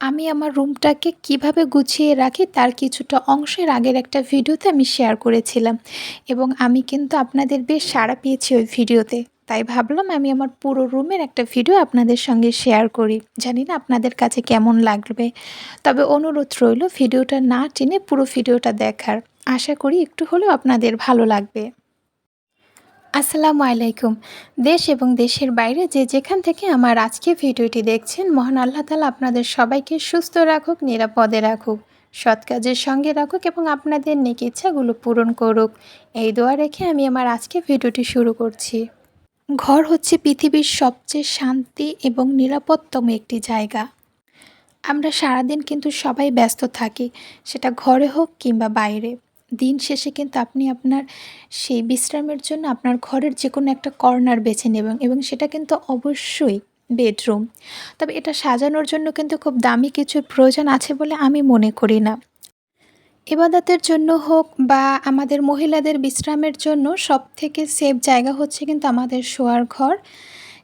আমি আমার রুমটাকে কীভাবে গুছিয়ে রাখি তার কিছুটা অংশের আগের একটা ভিডিওতে আমি শেয়ার করেছিলাম। এবং আমি কিন্তু আপনাদের বেশ সাড়া পেয়েছি ওই ভিডিওতে। তাই ভাবলাম আমি আমার পুরো রুমের একটা ভিডিও আপনাদের সঙ্গে শেয়ার করি। জানি না আপনাদের কাছে কেমন লাগবে। তবে অনুরোধ রইল ভিডিওটা না টেনে পুরো ভিডিওটা দেখার। আশা করি একটু হলেও আপনাদের ভালো লাগবে। আসসালামু আলাইকুম। দেশ এবং দেশের বাইরে যে যেখান থেকে আমার আজকে ভিডিওটি দেখছেন, মহান আল্লাহ তালা আপনাদের সবাইকে সুস্থ রাখুক, নিরাপদে রাখুক, সৎ কাজের সঙ্গে রাখুক এবং আপনাদের নেক ইচ্ছাগুলো পূরণ করুক। এই দোয়া রেখে আমি আমার আজকে ভিডিওটি শুরু করছি। ঘর হচ্ছে পৃথিবীর সবচেয়ে শান্তি এবং নিরাপদতম একটি জায়গা। আমরা সারাদিন কিন্তু সবাই ব্যস্ত থাকি, সেটা ঘরে হোক কিংবা বাইরে। দিন শেষে কিন্তু আপনি আপনার সেই বিশ্রামের জন্য আপনার ঘরের যে কোনো একটা কর্নার বেছে নেবেন এবং সেটা কিন্তু অবশ্যই বেডরুম। তবে এটা সাজানোর জন্য কিন্তু খুব দামি কিছুর প্রয়োজন আছে বলে আমি মনে করি না। এবাদাতের জন্য হোক বা আমাদের মহিলাদের বিশ্রামের জন্য সব থেকে সেফ জায়গা হচ্ছে কিন্তু আমাদের শোয়ার ঘর।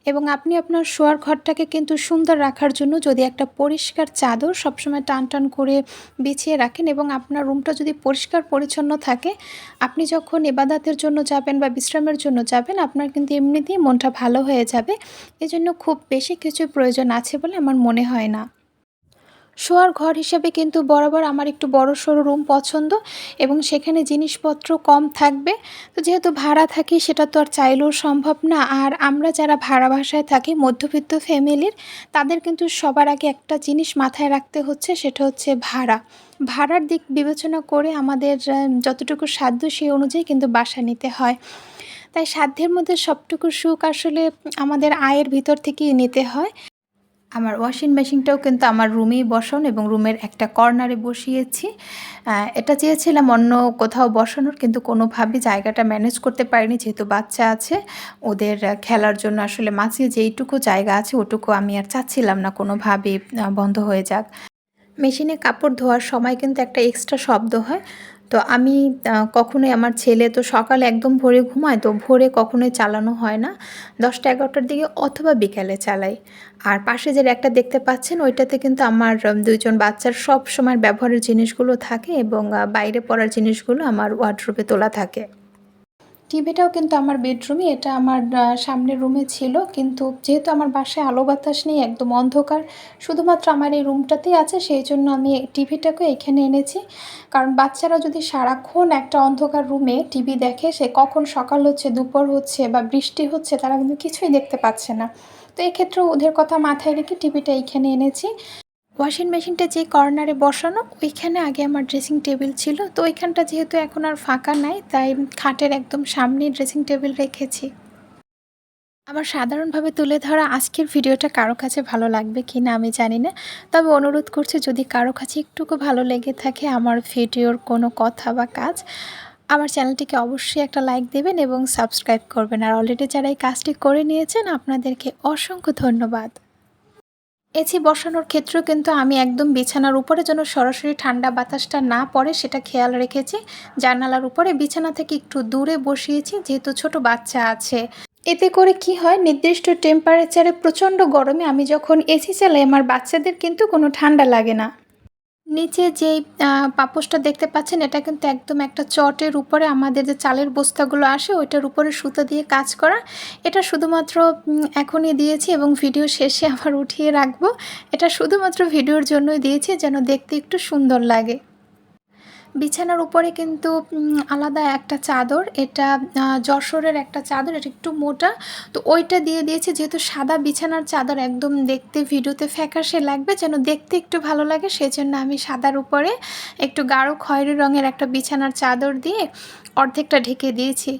এবং আপনি আপনার শোয়ার ঘরটাকে কিন্তু সুন্দর রাখার জন্য যদি একটা পরিষ্কার চাদর সবসময় টান টান করে বিছিয়ে রাখেন এবং আপনার রুমটা যদি পরিষ্কার পরিচ্ছন্ন থাকে, আপনি যখন এবাদাতের জন্য যাবেন বা বিশ্রামের জন্য যাবেন, আপনার কিন্তু এমনিতেই মনটা ভালো হয়ে যাবে। এজন্য খুব বেশি কিছু প্রয়োজন আছে বলে আমার মনে হয় না। শোয়ার ঘর হিসেবে কিন্তু বরাবর আমার একটু বড় সড়ো রুম পছন্দ এবং সেখানে জিনিসপত্র কম থাকবে। তো যেহেতু ভাড়া থাকি, সেটা তো আর চাইলেও সম্ভব না। আর আমরা যারা ভাড়া বাসায় থাকি, মধ্যবিত্ত ফ্যামিলির তাদের কিন্তু সবার আগে একটা জিনিস মাথায় রাখতে হচ্ছে, সেটা হচ্ছে ভাড়া। ভাড়ার দিক বিবেচনা করে আমাদের যতটুকু সাধ্য সেই অনুযায়ী কিন্তু বাসা নিতে হয়। তাই সাধ্যের মধ্যে সবটুকু সুখ আসলে আমাদের আয়ের ভিতর থেকেই নিতে হয়। আমার ওয়াশিং মেশিনটাও কিন্তু আমার রুমেই বসানো এবং রুমের একটা কর্নারে বসিয়েছি। এটা চেয়েছিলাম অন্য কোথাও বসানোর কিন্তু কোনোভাবেই জায়গাটা ম্যানেজ করতে পারিনি, যেহেতু বাচ্চা আছে। ওদের খেলার জন্য আসলে মাঝে যেইটুকু জায়গা আছে ওটুকু আমি আর চাচ্ছিলাম না কোনোভাবে বন্ধ হয়ে যাক। মেশিনে কাপড় ধোয়ার সময় কিন্তু একটা এক্সট্রা শব্দ হয়। তো আমি কখনোই আমার ছেলে তো সকালে একদম ভোরে ঘুমায়, তো ভোরে কখনোই চালানো হয় না। দশটা এগারোটার দিকে অথবা বিকালে চালাই। আর পাশে যে একটা দেখতে পাচ্ছেন, ওইটাতে কিন্তু আমার দুইজন বাচ্চার সব সময় ব্যবহারের জিনিসগুলো থাকে এবং বাইরে পড়ার জিনিসগুলো আমার ওয়ার্ড্রোপে তোলা থাকে। টিভিটাও কিন্তু আমার বেডরুমে এটা আমার সামনের রুমে ছিল, কিন্তু যেহেতু আমার বাসায় আলো বাতাস নেই, একদম অন্ধকার, শুধুমাত্র আমার এই রুমটাতেই আছে, সেই জন্য আমি টিভিটাকে এখানে এনেছি। কারণ বাচ্চারা যদি সারাক্ষণ একটা অন্ধকার রুমে টিভি দেখে, সে কখন সকাল হচ্ছে, দুপুর হচ্ছে বা বৃষ্টি হচ্ছে, তারা কিন্তু কিছুই দেখতে পাচ্ছে না। তো এক্ষেত্রে ওদের কথা মাথায় রেখে টিভিটা এইখানে এনেছি। ওয়াশিং মেশিনটা যে কর্নারে বসানো, ওইখানে আগে আমার ড্রেসিং টেবিল ছিল। তো ওইখানটা যেহেতু এখন আর ফাঁকা নাই, তাই খাটের একদম সামনে ড্রেসিং টেবিল রেখেছি। আমার সাধারণভাবে তুলে ধরা আজকের ভিডিওটা কারও কাছে ভালো লাগবে কি না আমি জানি না। তবে অনুরোধ করছি, যদি কারও কাছে একটুকু ভালো লেগে থাকে আমার ভিডিওর কোনো কথা বা কাজ, আমার চ্যানেলটিকে অবশ্যই একটা লাইক দেবেন এবং সাবস্ক্রাইব করবেন। আর অলরেডি যারা এই কাজটি করে নিয়েছেন, আপনাদেরকে অসংখ্য ধন্যবাদ। এসি বসানোর ক্ষেত্রেও কিন্তু আমি একদম বিছানার উপরে যেন সরাসরি ঠান্ডা বাতাসটা না পড়ে, সেটা খেয়াল রেখেছি। জানালার উপরে বিছানা থেকে একটু দূরে বসিয়েছি, যেহেতু ছোট বাচ্চা আছে। এতে করে কি হয়, নির্দিষ্ট টেম্পারেচারে প্রচণ্ড গরমে আমি যখন এসি চালাই, আমার বাচ্চাদের কিন্তু কোনো ঠান্ডা লাগে না। নিচে যেই পাপোশটা দেখতে পাচ্ছেন, এটা কিন্তু একদম একটা চটের উপরে আমাদের যে চালের বস্তাগুলো আসে, ওইটার উপরে সুতো দিয়ে কাজ করা। এটা শুধুমাত্র এখনই দিয়েছি এবং ভিডিও শেষে আবার উঠিয়ে রাখব। এটা শুধুমাত্র ভিডিওর জন্যই দিয়েছি, যেন দেখতে একটু সুন্দর লাগে। বিছানার উপরে কিন্তু আলাদা একটা চাদর। এটা যশোরের একটা চাদর, এটা একটু মোটা। তো ওইটা দিয়ে দিয়েছি, যেহেতু সাদা বিছানার চাদর একদম দেখতে ভিডিওতে ফ্যাকাশে লাগবে, যেন দেখতে একটু ভালো লাগে, সেজন্য আমি সাদার উপরে একটু গাঢ় খয়েরি রঙের একটা বিছানার চাদর দিয়ে অর্ধেকটা ঢেকে দিয়েছি।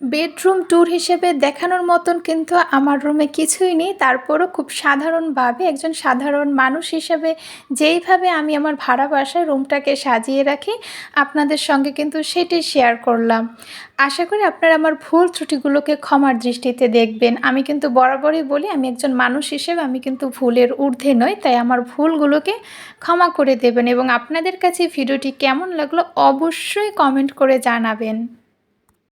বেডরুম ট্যুর হিসেবে দেখানোর মতন কিন্তু আমার রুমে কিছুই নেই। তারপরও খুব সাধারণভাবে একজন সাধারণ মানুষ হিসেবে যেইভাবে আমি আমার ভাড়া বাসায় রুমটাকে সাজিয়ে রাখি, আপনাদের সঙ্গে কিন্তু সেটি শেয়ার করলাম। আশা করি আপনারা আমার ভুল ত্রুটিগুলোকে ক্ষমার দৃষ্টিতে দেখবেন। আমি কিন্তু বরাবরই বলি, আমি একজন মানুষ হিসেবে আমি কিন্তু ভুলের ঊর্ধ্বে নই, তাই আমার ভুলগুলোকে ক্ষমা করে দেবেন এবং আপনাদের কাছে ভিডিওটি কেমন লাগল অবশ্যই কমেন্ট করে জানাবেন।